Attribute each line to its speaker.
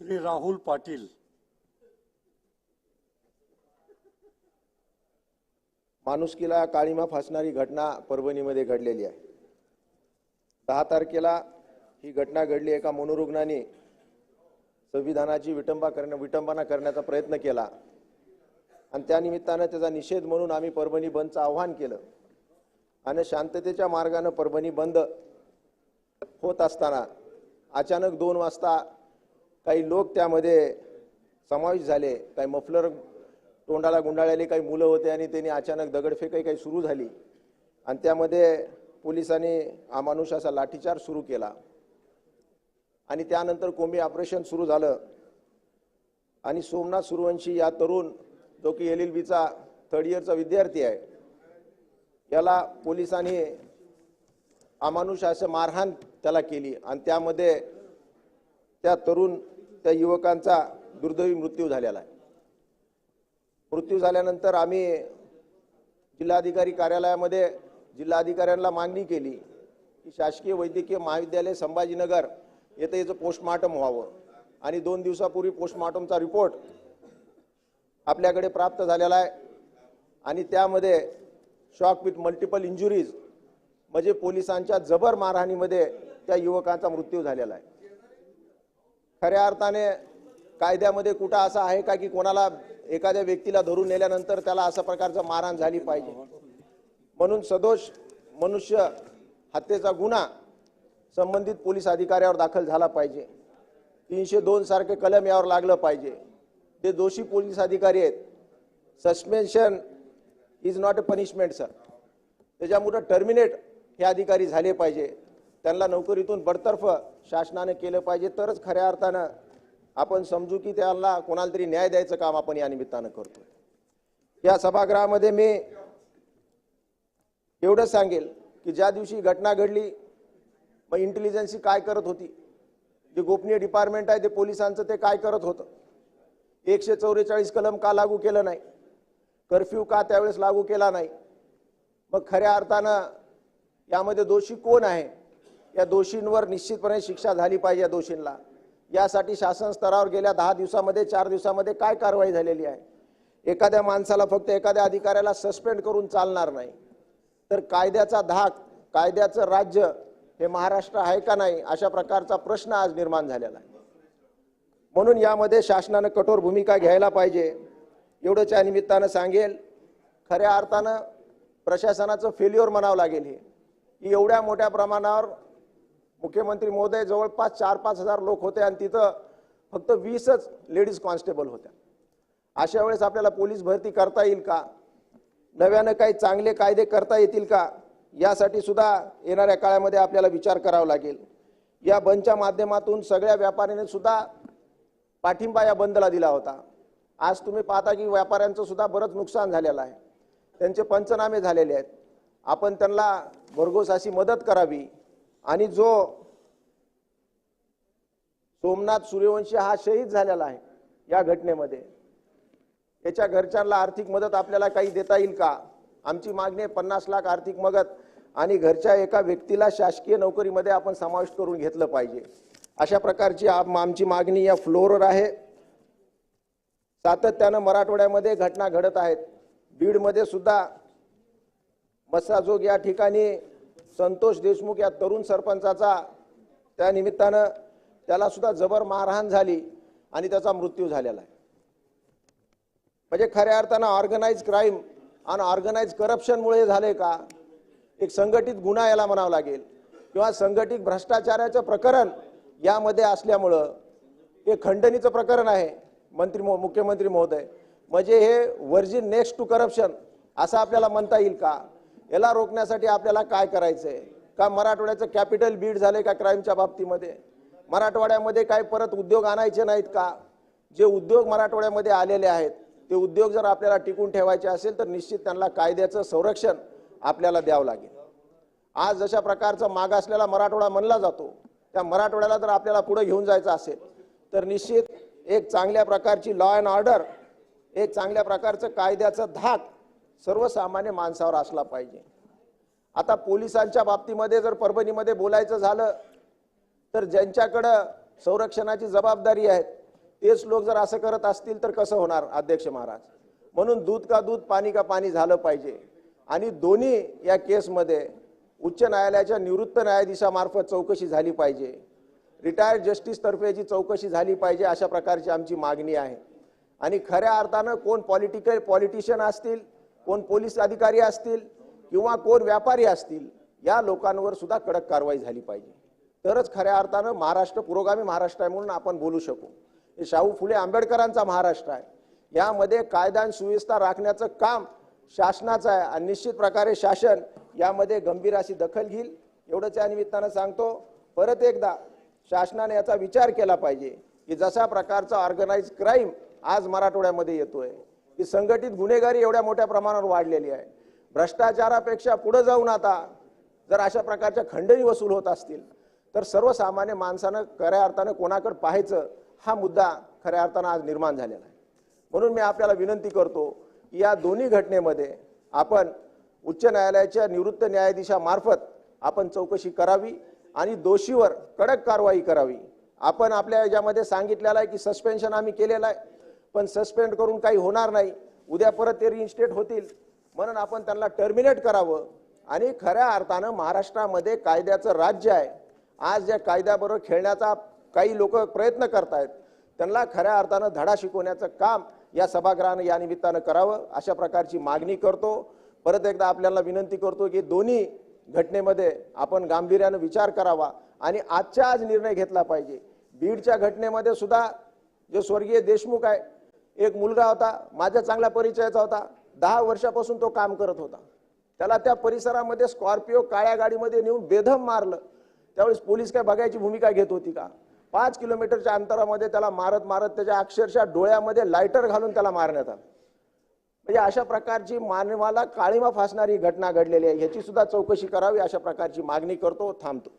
Speaker 1: श्री राहुल पाटील.
Speaker 2: माणुसकीला काळीमा फासणारी घटना परभणीमध्ये घडलेली आहे. दहा तारखेला ही घटना घडली एका मनोरुग्णाने संविधानाची विटंबा करण्या विटंबना करण्याचा प्रयत्न केला. आणि त्यानिमित्तानं त्याचा निषेध म्हणून आम्ही परभणी बंदचं आव्हान केलं. आणि शांततेच्या मार्गानं परभणी बंद होत असताना अचानक दोन वाजता काही लोक त्यामध्ये समावेश झाले काही मफलर तोंडाला गुंडाळलेली काही मुलं होते आणि त्यांनी अचानक दगडफेकही काही सुरू झाली. आणि त्यामध्ये पोलिसांनी अमानुष असा लाठीचार सुरू केला. आणि त्यानंतर कोंबी ऑपरेशन सुरू झालं. आणि सोमनाथ सुरवंशी या तरुण जो की एल एल बीचा थर्ड इयरचा विद्यार्थी आहे याला पोलिसांनी अमानुष असं मारहाण त्याला केली. आणि त्यामध्ये त्या तरुण त्या युवकांचा दुर्दैवी मृत्यू झालेला आहे. मृत्यू झाल्यानंतर आम्ही जिल्हाधिकारी कार्यालयामध्ये जिल्हाधिकाऱ्यांना मागणी केली की शासकीय वैद्यकीय महाविद्यालय संभाजीनगर येथे याचं पोस्टमार्टम व्हावं आणि दोन दिवसापूर्वी पोस्टमार्टमचा रिपोर्ट आपल्याकडे प्राप्त झालेला आहे आणि त्यामध्ये शॉक विथ मल्टिपल इंजुरीज म्हणजे पोलिसांच्या जबर मारहाणीमध्ये त्या युवकांचा मृत्यू झालेला आहे. खऱ्या अर्थाने कायद्यामध्ये कुठं असं आहे का की कोणाला एखाद्या व्यक्तीला धरून नेल्यानंतर त्याला अशा प्रकारचं मारहाण झाली पाहिजे? म्हणून सदोष मनुष्य हत्येचा गुन्हा संबंधित पोलीस अधिकाऱ्यावर दाखल झाला पाहिजे. तीनशे दोन सारखे कलम यावर लागलं पाहिजे. ते दोषी पोलीस अधिकारी आहेत suspension is not a punishment sir त्याच्यामुळं टर्मिनेट हे अधिकारी झाले पाहिजे. त्यांना नोकरीतून बडतर्फ शासनाने केलं पाहिजे. तरच खऱ्या अर्थानं आपण समजू की त्यांना कोणाला तरी न्याय द्यायचं काम आपण या निमित्तानं करतो या सभागृहामध्ये मी एवढंच सांगेल की ज्या दिवशी घटना घडली मग इंटेलिजन्सी काय करत होती? जे गोपनीय डिपार्टमेंट आहे ते पोलिसांचं ते काय करत होतं? एकशे चौवेचाळीस कलम का लागू केलं नाही? कर्फ्यू का त्यावेळेस लागू केला नाही? मग खऱ्या अर्थानं यामध्ये दोषी कोण आहे? या दोषींवर निश्चितपणे शिक्षा झाली पाहिजे या दोषींना. यासाठी शासन स्तरावर गेल्या दहा दिवसामध्ये चार दिवसामध्ये काय कारवाई झालेली आहे? एखाद्या माणसाला फक्त एखाद्या अधिकाऱ्याला सस्पेंड करून चालणार नाही. तर कायद्याचा धाक कायद्याचं राज्य हे महाराष्ट्र आहे का नाही अशा प्रकारचा प्रश्न आज निर्माण झालेला आहे. म्हणून यामध्ये शासनानं कठोर भूमिका घ्यायला पाहिजे. एवढंच या निमित्तानं सांगेल खऱ्या अर्थानं प्रशासनाचं फेल्युअर म्हणावं लागेल हे. की एवढ्या मोठ्या प्रमाणावर मुख्यमंत्री महोदय जवळपास चार पाच हजार लोक होते आणि तिथं फक्त वीसच लेडीज कॉन्स्टेबल होत्या. अशा वेळेस आपल्याला पोलीस भरती करता येईल का? नव्यानं काही चांगले कायदे करता येतील का? यासाठी सुद्धा येणाऱ्या काळामध्ये आपल्याला विचार करावा लागेल. या बंदच्या माध्यमातून सगळ्या व्यापाऱ्याने सुद्धा पाठिंबा या बंदला दिला होता. आज तुम्ही पाहता की व्यापाऱ्यांचं सुद्धा बरंच नुकसान झालेलं आहे. त्यांचे पंचनामे झालेले आहेत. आपण त्यांना भरघोस अशी मदत करावी. आणि जो सोमनाथ सूर्यवंशी हा शहीद झालेला आहे या घटनेमध्ये. त्याच्या घरच्यांना आर्थिक मदत आपल्याला काही देता येईल का? आमची मागणी आहे पन्नास लाख आर्थिक मदत आणि घरच्या एका व्यक्तीला शासकीय नोकरीमध्ये आपण समाविष्ट करून घेतलं पाहिजे. अशा प्रकारची आम- आमची मागणी या फ्लोअरवर आहे. सातत्यानं मराठवाड्यामध्ये घटना घडत आहेत. बीडमध्ये सुद्धा मस्साजोग या ठिकाणी संतोष देशमुख या तरुण सरपंचाचा त्या निमित्तानं त्याला सुद्धा जबर मारहाण झाली आणि त्याचा मृत्यू झालेला आहे. म्हणजे खऱ्या अर्थानं ऑर्गनाईज क्राईम आणि ऑर्गनाईज करप्शनमुळे झाले का? एक संघटित गुन्हा याला म्हणावं लागेल. किंवा संघटित भ्रष्टाचाराचं प्रकरण यामध्ये असल्यामुळं हे खंडणीचं प्रकरण आहे मंत्री मो मुख्यमंत्री महोदय. म्हणजे हे वर्जिन नेक्स्ट टू करप्शन असं आपल्याला म्हणता येईल का? याला रोखण्यासाठी आपल्याला काय करायचंय? का मराठवाड्याचं कॅपिटल बीड झाले का क्राईमच्या बाबतीमध्ये? मराठवाड्यामध्ये काय परत उद्योग आणायचे नाहीत का? जे उद्योग मराठवाड्यामध्ये आलेले आहेत ते उद्योग जर आपल्याला टिकून ठेवायचे असेल तर निश्चित त्यांना कायद्याचं संरक्षण आपल्याला द्यावं लागेल. आज जशा प्रकारचा मागासलेला मराठवाडा म्हणला जातो त्या मराठवाड्याला जर आपल्याला पुढे घेऊन जायचं असेल तर निश्चित एक चांगल्या प्रकारची लॉ अँड ऑर्डर एक चांगल्या प्रकारचं कायद्याचं धाक सर्वसामान्य माणसावर असला पाहिजे. आता पोलिसांच्या बाबतीमध्ये जर परभणीमध्ये बोलायचं झालं तर ज्यांच्याकडं संरक्षणाची जबाबदारी आहे तेच लोक जर असं करत असतील तर कसं होणार अध्यक्ष महाराज? म्हणून दूध का दूध पाणी का पाणी झालं पाहिजे. आणि दोन्ही या केसमध्ये उच्च न्यायालयाच्या निवृत्त न्यायाधीशामार्फत चौकशी झाली पाहिजे. रिटायर्ड जस्टिसतर्फे जी चौकशी झाली पाहिजे अशा प्रकारची आमची मागणी आहे. आणि खऱ्या अर्थानं कोण पॉलिटिकल पॉलिटिशियन असतील कोण पोलीस अधिकारी असतील किंवा कोण व्यापारी असतील या लोकांवर सुद्धा कडक कारवाई झाली पाहिजे. तरच खऱ्या अर्थानं महाराष्ट्र पुरोगामी महाराष्ट्र आहे म्हणून आपण बोलू शकू. हे शाहू फुले आंबेडकरांचा महाराष्ट्र आहे. यामध्ये कायदा आणि सुव्यवस्था राखण्याचं काम शासनाचं आहे आणि निश्चित प्रकारे शासन यामध्ये गंभीर अशी दखल घेईल एवढंच या निमित्तानं सांगतो. परत एकदा शासनाने याचा विचार केला पाहिजे की जशा प्रकारचा ऑर्गनाईज क्राईम आज मराठवाड्यामध्ये येतोय की संघटित गुन्हेगारी एवढ्या मोठ्या प्रमाणावर वाढलेली आहे. भ्रष्टाचारापेक्षा पुढे जाऊन आता जर अशा प्रकारच्या खंडणी वसूल होत असतील तर सर्वसामान्य माणसानं खऱ्या अर्थानं कोणाकडे पाहायचं हा मुद्दा खऱ्या अर्थानं आज निर्माण झालेला आहे. म्हणून मी आपल्याला विनंती करतो की या दोन्ही घटनेमध्ये आपण उच्च न्यायालयाच्या निवृत्त न्यायाधीशामार्फत आपण चौकशी करावी आणि दोषीवर कडक कारवाई करावी. आपण आपल्या याच्यामध्ये सांगितलेलं आहे की सस्पेन्शन आम्ही केलेलं आहे. पण सस्पेंड करून काही होणार नाही. उद्या परत ते रिइन्स्टेट होतील. म्हणून आपण त्यांना टर्मिनेट करावं. आणि खऱ्या अर्थानं महाराष्ट्रामध्ये कायद्याचं राज्य आहे. आज ज्या कायद्याबरोबर खेळण्याचा काही लोक प्रयत्न करतायत. त्यांना खऱ्या अर्थानं धडा शिकवण्याचं काम या सभागृहानं या निमित्तानं करावं. अशा प्रकारची मागणी करतो. परत एकदा आपल्याला विनंती करतो की दोन्ही घटनेमध्ये आपण गांभीर्यानं विचार करावा. आणि आजच्या आज निर्णय घेतला पाहिजे. बीडच्या घटनेमध्ये सुद्धा जो स्वर्गीय देशमुख आहे एक मुलगा होता माझ्या चांगल्या परिचयाचा होता. दहा वर्षापासून तो काम करत होता. त्याला त्या परिसरामध्ये स्कॉर्पिओ काळ्या गाडीमध्ये नेऊन बेधम मारलं. त्यावेळेस पोलीस काय बघायची भूमिका घेत होती का? पाच किलोमीटरच्या अंतरामध्ये त्याला मारत मारत त्याच्या अक्षरशः डोळ्यामध्ये लायटर घालून त्याला मारण्यात आलं. म्हणजे अशा प्रकारची मानवाला काळीमा फासणारी घटना घडलेली आहे. ह्याची सुद्धा चौकशी करावी अशा प्रकारची मागणी करतो थांबतो.